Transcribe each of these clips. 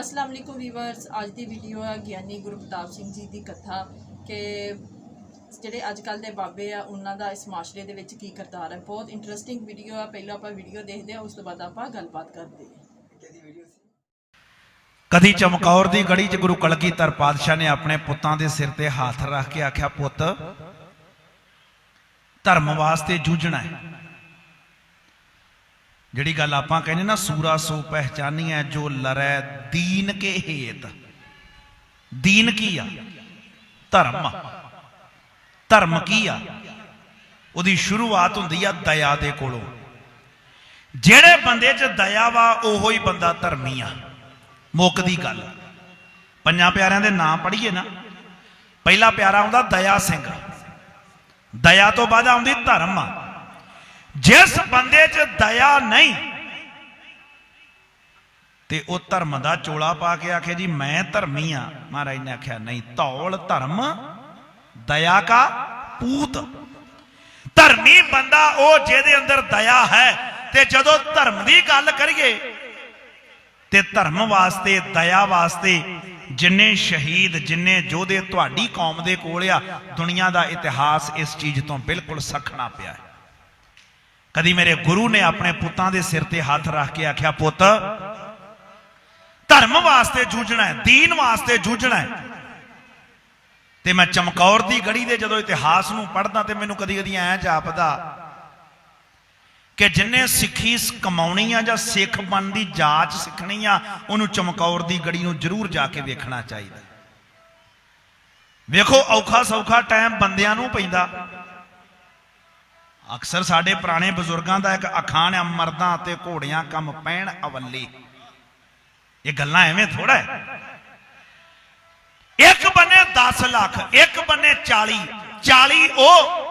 ਅਸਲਾਮ ਅਲੈਕੁਮ viewers ਅੱਜ ਦੀ video ਹੈ ਗਿਆਨੀ ਗੁਰੂ ਪ੍ਰਤਾਪ ਸਿੰਘ ਜੀ ਦੀ ਕਥਾ ਕਿ ਜਿਹੜੇ ਅੱਜ ਕੱਲ ਦੇ ਬਾਬੇ ਆ ਉਹਨਾਂ ਦਾ ਇਸ ਮਾਸ਼ਰੇ ਦੇ ਵਿੱਚ ਕੀ ਕਰਤਾਰ ਹੈ। ਬਹੁਤ ਇੰਟਰਸਟਿੰਗ ਵੀਡੀਓ ਆ ਪਹਿਲਾਂ ਆਪਾਂ ਵੀਡੀਓ ਦੇਖਦੇ ਆ ਉਸ ਤੋਂ ਬਾਅਦ ਆਪਾਂ ਗੱਲਬਾਤ ਕਰਦੇ ਕਦੀ ਚਮਕੌਰ ਦੀ ਗੜੀ 'ਚ ਗੁਰੂ ਕਲਗੀਧਰ ਪਾਤਸ਼ਾਹ ਨੇ ਆਪਣੇ ਪੁੱਤਾਂ ਦੇ ਸਿਰ ਤੇ ਹੱਥ ਰੱਖ ਕੇ ਆਖਿਆ ਪੁੱਤ ਧਰਮ ਵਾਸਤੇ ਜੂਝਣਾ ਹੈ। ਜਿਹੜੀ ਗੱਲ ਆਪਾਂ ਕਹਿੰਦੇ ਨਾ, ਸੂਰਾ ਸੋ ਪਹਿਚਾਨੀਐ ਜੋ ਲਰੈ ਦੀਨ ਕੇ ਹੇਤ। ਦੀਨ ਕੀ ਆ? ਧਰਮ। ਧਰਮ ਕੀ ਆ? ਉਹਦੀ ਸ਼ੁਰੂਆਤ ਹੁੰਦੀ ਆ ਦਇਆ ਦੇ ਕੋਲੋਂ। ਜਿਹੜੇ ਬੰਦੇ 'ਚ ਦਇਆ ਵਾ, ਉਹੋ ਹੀ ਬੰਦਾ ਧਰਮੀ ਆ। ਮੁੱਕਦੀ ਗੱਲ। ਪੰਜਾਂ ਪਿਆਰਿਆਂ ਦੇ ਨਾਮ ਪੜ੍ਹੀਏ ਨਾ। ਪਹਿਲਾ ਪਿਆਰਾ ਆਉਂਦਾ ਦਇਆ ਸਿੰਘ। ਦਇਆ ਤੋਂ ਬਾਅਦ ਆਉਂਦੀ ਧਰਮ ਆ। ਜਿਸ ਬੰਦੇ 'ਚ ਦਇਆ ਨਹੀਂ, ਤੇ ਉਹ ਧਰਮ ਦਾ ਚੋਲਾ ਪਾ ਕੇ ਆਖੇ, ਜੀ, ਮੈਂ ਧਰਮੀ ਆ। ਮਹਾਰਾਜ ਨੇ ਆਖਿਆ, ਨਹੀਂ, ਧੌਲ ਧਰਮ, ਦਇਆ ਕਾ ਪੂਤ। ਧਰਮੀ ਬੰਦਾ ਉਹ ਜਿਹਦੇ ਅੰਦਰ ਦਇਆ ਹੈ, ਤੇ ਜਦੋਂ ਧਰਮ ਦੀ ਗੱਲ ਕਰੀਏ, ਤੇ ਧਰਮ ਵਾਸਤੇ, ਦਇਆ ਵਾਸਤੇ ਜਿੰਨੇ ਸ਼ਹੀਦ, ਜਿੰਨੇ ਯੋਧੇ ਤੁਹਾਡੀ ਕੌਮ ਦੇ ਕੋਲ ਆ, ਦੁਨੀਆ ਦਾ ਇਤਿਹਾਸ ਇਸ ਚੀਜ਼ ਤੋਂ ਬਿਲਕੁਲ ਸਖਣਾ ਪਿਆ ਹੈ। ਕਦੀ ਮੇਰੇ ਗੁਰੂ ਨੇ ਆਪਣੇ ਪੁੱਤਾਂ ਦੇ ਸਿਰ ਤੇ ਹੱਥ ਰੱਖ ਕੇ ਆਖਿਆ, ਪੁੱਤ, ਧਰਮ ਵਾਸਤੇ ਜੂਝਣਾ ਹੈ, ਦੀਨ ਵਾਸਤੇ ਜੂਝਣਾ ਹੈ। ਤੇ ਮੈਂ ਚਮਕੌਰ ਦੀ ਗੜੀ ਦੇ ਜਦੋਂ ਇਤਿਹਾਸ ਨੂੰ ਪੜ੍ਹਦਾ ਤੇ ਮੈਨੂੰ ਕਦੀ ਕਦੀ ਐਂ ਜਾਪਦਾ ਕਿ ਜਿੰਨੇ ਸਿੱਖੀ ਕਮਾਉਣੀ ਆ ਜਾਂ ਸਿੱਖ ਬਣ ਦੀ ਜਾਂਚ ਸਿੱਖਣੀ ਆ, ਉਹਨੂੰ ਚਮਕੌਰ ਦੀ ਗੜੀ ਨੂੰ ਜ਼ਰੂਰ ਜਾ ਕੇ ਵੇਖਣਾ ਚਾਹੀਦਾ। ਵੇਖੋ, ਔਖਾ ਸੌਖਾ ਟਾਈਮ ਬੰਦਿਆਂ ਨੂੰ ਪੈਂਦਾ। ਅਕਸਰ ਸਾਡੇ ਪੁਰਾਣੇ ਬਜ਼ੁਰਗਾਂ ਦਾ ਇੱਕ ਅਖਾਣ ਹੈ ਮਰਦਾਂ ਤੇ ਘੋੜਿਆਂ ਕੰਮ ਪੈਣ ਅਵੱਲੇ। ਇਹ ਗੱਲਾਂ ਐਵੇਂ ਥੋੜਾ ਹੈ। ਇੱਕ ਬੰਨੇ 10 ਲੱਖ, ਇੱਕ ਬੰਨੇ 40 40 ਉਹ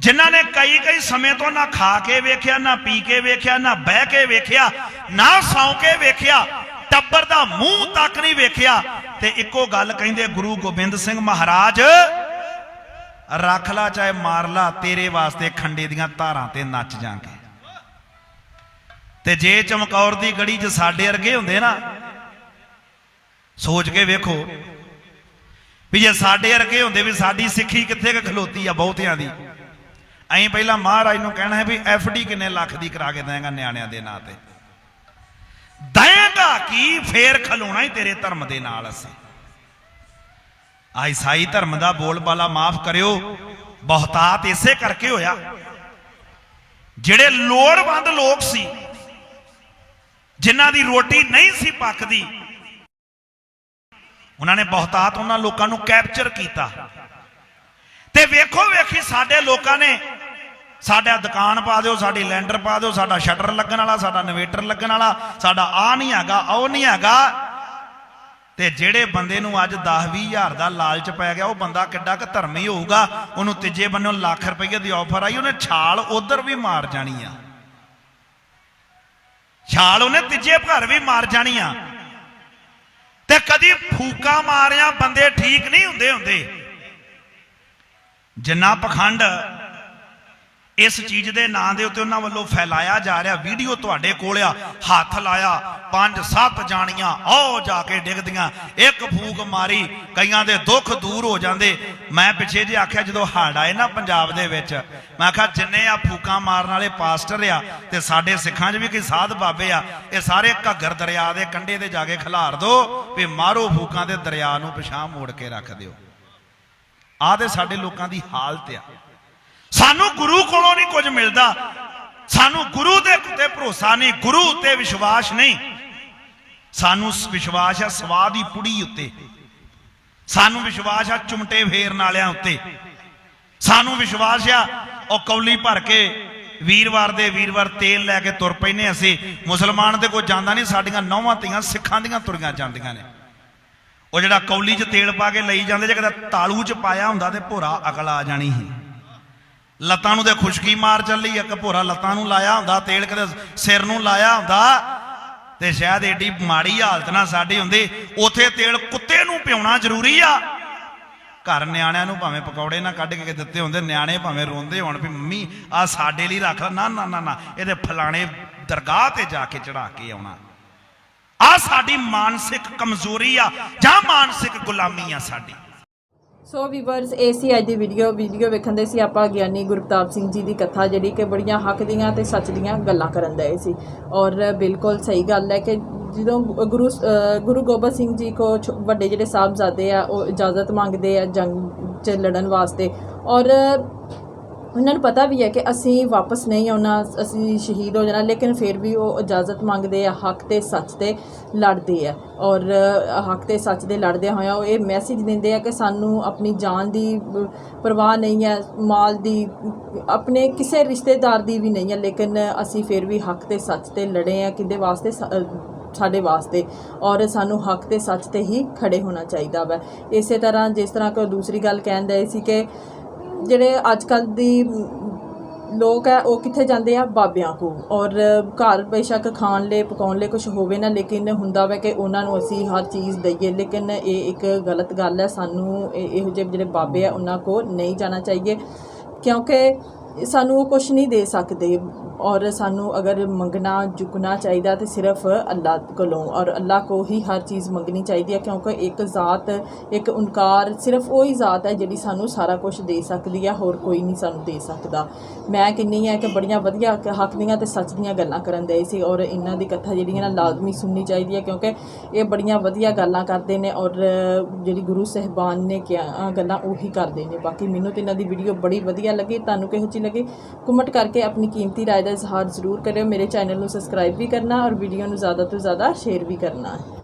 ਜਿਨ੍ਹਾਂ ਨੇ ਕਈ ਕਈ ਸਮੇਂ ਤੋਂ ਨਾ ਖਾ ਕੇ ਵੇਖਿਆ, ਨਾ ਪੀ ਕੇ ਵੇਖਿਆ, ਨਾ ਬਹਿ ਕੇ ਵੇਖਿਆ, ਨਾ ਸੌਂ ਕੇ ਵੇਖਿਆ, ਟੱਬਰ ਦਾ ਮੂੰਹ ਤੱਕ ਨਹੀਂ ਵੇਖਿਆ। ਤੇ ਇੱਕੋ ਗੱਲ ਕਹਿੰਦੇ ਗੁਰੂ ਗੋਬਿੰਦ ਸਿੰਘ ਮਹਾਰਾਜ ਰੱਖ ਲਾ, ਚਾਹੇ ਮਾਰ ਲਾ, ਤੇਰੇ ਵਾਸਤੇ ਖੰਡੇ ਦੀਆਂ ਧਾਰਾਂ ਤੇ ਨੱਚ ਜਾਾਂਗੇ ਤੇ ਜੇ ਚਮਕੌਰ ਦੀ ਗੜੀ 'ਚ ਸਾਡੇ ਵਰਗੇ ਹੁੰਦੇ ਨਾ, ਸੋਚ ਕੇ ਵੇਖੋ ਵੀ ਜੇ ਸਾਡੇ ਵਰਗੇ ਹੁੰਦੇ ਵੀ ਸਾਡੀ ਸਿੱਖੀ ਕਿੱਥੇ ਕ ਖਲੋਤੀ ਆ ਬਹੁਤਿਆਂ ਦੀ। ਐਂ ਪਹਿਲਾਂ ਮਹਾਰਾਜ ਨੂੰ ਕਹਿਣਾ ਹੈ ਵੀ ਡੀ ਕਿੰਨੇ ਲੱਖ ਦੀ ਕਰਾ ਕੇ ਦੇਗਾ ਨਿਆਣਿਆਂ ਦੇ ਨਾਂ ਤੇ। ਦਏਗਾ ਕੀ? ਫੇਰ ਖਲੋਣਾ ਹੀ ਤੇਰੇ ਧਰਮ ਦੇ ਨਾਲ ਅਸੀਂ। ਆ ਈਸਾਈ ਧਰਮ ਦਾ ਬੋਲਬਾਲਾ ਮਾਫ ਕਰਿਓ। ਬਹੁਤਾਤ ਇਸੇ ਕਰਕੇ ਹੋਇਆ। ਜਿਹੜੇ ਲੋੜਵੰਦ ਲੋਕ ਸੀ, ਜਿਨ੍ਹਾਂ ਦੀ ਰੋਟੀ ਨਹੀਂ ਸੀ ਪੱਕਦੀ, ਉਹਨਾਂ ਨੇ ਬਹੁਤਾਤ ਉਹਨਾਂ ਲੋਕਾਂ ਨੂੰ ਕੈਪਚਰ ਕੀਤਾ। ਤੇ ਵੇਖੋ ਵੇਖੀ ਸਾਡੇ ਲੋਕਾਂ ਨੇ, ਸਾਡਾ ਦੁਕਾਨ ਪਾ ਦਿਓ, ਸਾਡੀ ਲੈਂਡਰ ਪਾ ਦਿਓ, ਸਾਡਾ ਸ਼ਟਰ ਲੱਗਣ ਵਾਲਾ, ਸਾਡਾ ਇਨਵੇਟਰ ਲੱਗਣ ਵਾਲਾ, ਸਾਡਾ ਆ ਨਹੀਂ ਹੈਗਾ, ਉਹ ਨਹੀਂ ਹੈਗਾ। ਤੇ ਜਿਹੜੇ ਬੰਦੇ ਨੂੰ ਅੱਜ 10 ਹਜ਼ਾਰ ਦਾ ਲਾਲਚ ਪੈ ਗਿਆ, ਉਹ ਬੰਦਾ ਕਿੱਡਾ ਕੁ ਧਰਮੀ ਹੋਊਗਾ, ਉਹਨੂੰ ਤੀਜੇ ਬੰਨੋਂ ਲੱਖ ਰੁਪਏ ਦੀ ਆਫਰ ਆਈ, ਉਹਨੇ ਛਾਲ ਉਧਰ ਵੀ ਮਾਰ ਜਾਣੀ ਆ। ਛਾਲ ਉਹਨੇ ਤੀਜੇ ਘਰ ਵੀ ਮਾਰ ਜਾਣੀ ਆ। ਤੇ ਕਦੀ ਫੂਕਾ ਮਾਰਿਆ ਬੰਦੇ ਠੀਕ ਨਹੀਂ ਹੁੰਦੇ ਹੁੰਦੇ। ਜਿੰਨਾ ਪਖੰਡ ਇਸ ਚੀਜ਼ ਦੇ ਨਾਂ ਦੇ ਉੱਤੇ ਉਹਨਾਂ ਵੱਲੋਂ ਫੈਲਾਇਆ ਜਾ ਰਿਹਾ, ਵੀਡੀਓ ਤੁਹਾਡੇ ਕੋਲ ਆ, ਹੱਥ ਲਾਇਆ, ਪੰਜ ਸੱਤ ਜਾਣੀਆਂ ਆਓ ਜਾ ਕੇ ਡਿੱਗਦੀਆਂ, ਇੱਕ ਫੂਕ ਮਾਰੀ, ਕਈਆਂ ਦੇ ਦੁੱਖ ਦੂਰ ਹੋ ਜਾਂਦੇ। ਮੈਂ ਪਿੱਛੇ ਜੇ ਆਖਿਆ, ਜਦੋਂ ਹੜ ਆਏ ਨਾ ਪੰਜਾਬ ਦੇ ਵਿੱਚ, ਮੈਂ ਆਖਿਆ, ਜਿੰਨੇ ਆ ਫੂਕਾਂ ਮਾਰਨ ਵਾਲੇ ਪਾਸਟਰ ਆ, ਤੇ ਸਾਡੇ ਸਿੱਖਾਂ 'ਚ ਵੀ ਕੋਈ ਸਾਧ ਬਾਬੇ ਆ, ਇਹ ਸਾਰੇ ਘੱਗਰ ਦਰਿਆ ਦੇ ਕੰਢੇ ਤੇ ਜਾ ਕੇ ਖਿਲਾਰ ਦੋ, ਵੀ ਮਾਰੋ ਫੂਕਾਂ ਦੇ ਦਰਿਆ ਨੂੰ ਪਿਛਾਂ ਮੋੜ ਕੇ ਰੱਖ ਦਿਓ। ਆਹ ਤੇ ਸਾਡੇ ਲੋਕਾਂ ਦੀ ਹਾਲਤ ਆ। ਸਾਨੂੰ ਗੁਰੂ ਕੋਲੋਂ ਨਹੀਂ ਕੁਝ ਮਿਲਦਾ। ਸਾਨੂੰ ਗੁਰੂ ਦੇ ਉੱਤੇ ਭਰੋਸਾ ਨਹੀਂ, ਗੁਰੂ ਉੱਤੇ ਵਿਸ਼ਵਾਸ ਨਹੀਂ। ਸਾਨੂੰ ਵਿਸ਼ਵਾਸ ਆ ਸਵਾਦ ਦੀ ਪੁੜੀ ਉੱਤੇ। ਸਾਨੂੰ ਵਿਸ਼ਵਾਸ ਆ ਚੁੰਮਟੇ ਫੇਰਨ ਵਾਲਿਆਂ ਉੱਤੇ। ਸਾਨੂੰ ਵਿਸ਼ਵਾਸ ਆ ਉਹ ਕੌਲੀ ਭਰ ਕੇ ਵੀਰਵਾਰ ਦੇ ਵੀਰਵਾਰ ਤੇਲ ਲੈ ਕੇ ਤੁਰ ਪੈਨੇ ਅਸੀਂ। ਮੁਸਲਮਾਨ ਤੇ ਕੋਈ ਜਾਂਦਾ ਨਹੀਂ, ਸਾਡੀਆਂ ਨੌਵਾਂ ਧੀਆਂ ਸਿੱਖਾਂ ਦੀਆਂ ਤੁਰੀਆਂ ਜਾਂਦੀਆਂ ਨੇ। ਉਹ ਜਿਹੜਾ ਕੌਲੀ 'ਚ ਤੇਲ ਪਾ ਕੇ ਲਈ ਜਾਂਦੇ, ਜੇ ਕਦੇ ਤਾਲੂ 'ਚ ਪਾਇਆ ਹੁੰਦਾ ਤੇ ਭੋਰਾ ਅਕਲ ਆ ਜਾਣੀ ਸੀ। ਲੱਤਾਂ ਨੂੰ ਤੇ ਖੁਸ਼ਕੀ ਮਾਰ ਚੱਲੀ, ਇੱਕ ਭੋਰਾ ਲੱਤਾਂ ਨੂੰ ਲਾਇਆ ਹੁੰਦਾ, ਤੇਲ ਕਦੇ ਸਿਰ ਨੂੰ ਲਾਇਆ ਹੁੰਦਾ। ਤੇ ਸ਼ਾਇਦ ਏਡੀ ਮਾੜੀ ਹਾਲਤ ਨਾ ਸਾਡੀ ਹੁੰਦੀ, ਉਥੇ ਤੇਲ ਕੁੱਤੇ ਨੂੰ ਪਿਉਣਾ ਜ਼ਰੂਰੀ ਆ। ਘਰ ਨਿਆਣਿਆਂ ਨੂੰ ਭਾਵੇਂ ਪਕੌੜੇ ਨਾ ਕੱਢ ਕੇ ਦਿੱਤੇ ਹੁੰਦੇ, ਨਿਆਣੇ ਭਾਵੇਂ ਰੋਂਦੇ ਹੋਣ ਵੀ, ਮੰਮੀ ਆ ਸਾਡੇ ਲਈ ਰੱਖ ਲੈ। ਨਾ ਨਾ ਨਾ ਨਾ, ਇਹਦੇ ਫਲਾਣੇ ਦਰਗਾਹ ਤੇ ਜਾ ਕੇ ਚੜਾ ਕੇ ਆਉਣਾ। ਆ ਸਾਡੀ ਮਾਨਸਿਕ ਕਮਜ਼ੋਰੀ ਆ, ਜਾਂ ਮਾਨਸਿਕ ਗੁਲਾਮੀ ਆ ਸਾਡੀ? ਸੋ ਵੀਵਰਸ ਏਸੀ ਅੱਜ ਦੀ ਵੀਡੀਓ ਵੀਡੀਓ ਵੇਖਣ ਦੇ ਸੀ ਆਪਾਂ ਗਿਆਨੀ ਗੁਰਪ੍ਰਤਾਪ ਸਿੰਘ ਜੀ ਦੀ ਕਥਾ, ਜਿਹੜੀ ਕਿ ਬੜੀਆਂ ਹੱਕ ਦੀਆਂ ਤੇ ਸੱਚ ਦੀਆਂ ਗੱਲਾਂ ਕਰਨ ਦੇ ਸੀ। ਔਰ ਬਿਲਕੁਲ ਸਹੀ ਗੱਲ ਹੈ ਕਿ ਜਦੋਂ ਗੁਰੂ ਗੁਰੂ ਗੋਬਿੰਦ ਸਿੰਘ ਜੀ ਕੋ ਛੋ- ਵੱਡੇ ਜਿਹੜੇ ਸਾਹਿਬਜ਼ਾਦੇ ਆ, ਉਹ ਇਜਾਜ਼ਤ ਮੰਗਦੇ ਆ ਜੰਗ 'ਚ ਲੜਨ ਵਾਸਤੇ। ਔਰ ਉਹਨਾਂ ਨੂੰ ਪਤਾ ਵੀ ਹੈ ਕਿ ਅਸੀਂ ਵਾਪਸ ਨਹੀਂ ਆਉਣਾ, ਅਸੀਂ ਸ਼ਹੀਦ ਹੋ ਜਾਣਾ, ਲੇਕਿਨ ਫਿਰ ਵੀ ਉਹ ਇਜਾਜ਼ਤ ਮੰਗਦੇ ਆ, ਹੱਕ ਤੇ ਸੱਚ ਤੇ ਲੜਦੇ ਆ। ਔਰ ਹੱਕ ਤੇ ਸੱਚ ਦੇ ਲੜਦਿਆਂ ਹੋਇਆਂ ਉਹ ਇਹ ਮੈਸੇਜ ਦਿੰਦੇ ਆ ਕਿ ਸਾਨੂੰ ਆਪਣੀ ਜਾਨ ਦੀ ਪਰਵਾਹ ਨਹੀਂ ਹੈ, ਮਾਲ ਦੀ, ਆਪਣੇ ਕਿਸੇ ਰਿਸ਼ਤੇਦਾਰ ਦੀ ਵੀ ਨਹੀਂ ਹੈ, ਲੇਕਿਨ ਅਸੀਂ ਫਿਰ ਵੀ ਹੱਕ ਤੇ ਸੱਚ ਤੇ ਲੜੇ ਆ, ਕਿਹਦੇ ਵਾਸਤੇ? ਸ- ਸਾਡੇ ਵਾਸਤੇ। ਔਰ ਸਾਨੂੰ ਹੱਕ ਤੇ ਸੱਚ ਤੇ ਹੀ ਖੜੇ ਹੋਣਾ ਚਾਹੀਦਾ ਵਾ। ਇਸੇ ਤਰ੍ਹਾਂ ਜਿਸ ਤਰ੍ਹਾਂ ਕਿ ਦੂਸਰੀ ਗੱਲ ਕਹਿੰਦੇ ਸੀ ਕਿ ਜਿਹੜੇ ਅੱਜ ਕੱਲ੍ਹ ਦੀ ਲੋਕ ਹੈ, ਉਹ ਕਿੱਥੇ ਜਾਂਦੇ ਆ? ਬਾਬਿਆਂ ਕੋ ਔਰ ਘਰ ਬੇਸ਼ੱਕ ਖਾਣ ਲਈ, ਪਕਾਉਣ ਲਈ ਕੁਝ ਹੋਵੇ ਨਾ, ਲੇਕਿਨ ਹੁੰਦਾ ਵਾ ਕਿ ਉਹਨਾਂ ਨੂੰ ਅਸੀਂ ਹਰ ਚੀਜ਼ ਦਈਏ। ਲੇਕਿਨ ਇਹ ਇੱਕ ਗਲਤ ਗੱਲ ਹੈ, ਸਾਨੂੰ ਇਹ- ਇਹੋ ਜਿਹੇ ਜਿਹੜੇ ਬਾਬੇ ਆ, ਉਹਨਾਂ ਕੋ ਨਹੀਂ ਜਾਣਾ ਚਾਹੀਏ। ਕਿਉਂਕਿ ਸਾਨੂੰ ਉਹ ਕੁਝ ਨਹੀਂ ਦੇ ਸਕਦੇ ਔਰ ਸਾਨੂੰ ਅਗਰ ਮੰਗਣਾ ਝੁਕਣਾ ਚਾਹੀਦਾ ਤੇ ਸਿਰਫ ਅੱਲਾ ਕੋਲੋਂ ਔਰ ਅੱਲਾ ਕੋ ਹੀ ਹਰ ਚੀਜ਼ ਮੰਗਣੀ ਚਾਹੀਦੀ ਹੈ ਕਿਉਂਕਿ ਇੱਕ ਜ਼ਾਤ, ਇੱਕ ਓਨਕਾਰ ਸਿਰਫ ਉਹੀ ਜ਼ਾਤ ਹੈ ਜਿਹੜੀ ਸਾਨੂੰ ਸਾਰਾ ਕੁਝ ਦੇ ਸਕਦੀ ਹੈ, ਹੋਰ ਕੋਈ ਨਹੀਂ ਸਾਨੂੰ ਦੇ ਸਕਦਾ। ਮੈਂ ਕਿੰਨੀ ਹੈ ਕਿ ਬੜੀਆਂ ਵਧੀਆ ਹੱਕ ਦੀਆਂ ਤੇ ਸੱਚ ਦੀਆਂ ਗੱਲਾਂ ਕਰਨ ਦੇ ਸੀ ਔਰ ਇਹਨਾਂ ਦੀ ਕਥਾ ਜਿਹੜੀਆਂ ਨਾ ਲਾਜ਼ਮੀ ਸੁਣਨੀ ਚਾਹੀਦੀ ਹੈ ਕਿਉਂਕਿ ਇਹ ਬੜੀਆਂ ਵਧੀਆ ਗੱਲਾਂ ਕਰਦੇ ਨੇ ਔਰ ਜਿਹੜੀ ਗੁਰੂ ਸਹਿਬਾਨ ਨੇ ਕਿਹਾ, ਗੱਲਾਂ ਉਹੀ ਕਰਦੇ ਨੇ। ਬਾਕੀ ਮੈਨੂੰ ਤੇ ਇਹਨਾਂ ਦੀ ਵੀਡੀਓ ਬੜੀ ਵਧੀਆ ਲੱਗੀ। ਤੁਹਾਨੂੰ ਕਿਹੋ ਜਿਹੀ ਲੱਗੀ ਕਮੈਂਟ ਕਰਕੇ ਆਪਣੀ ਕੀਮਤੀ ਰਾਏ ਦਾ ਇਜ਼ਹਾਰ ਜ਼ਰੂਰ ਕਰਿਓ। ਮੇਰੇ ਚੈਨਲ ਨੂੰ ਸਬਸਕ੍ਰਾਈਬ ਵੀ ਕਰਨਾ ਔਰ ਵੀਡੀਓ ਨੂੰ ਜ਼ਿਆਦਾ ਤੋਂ ਜ਼ਿਆਦਾ ਸ਼ੇਅਰ ਵੀ ਕਰਨਾ।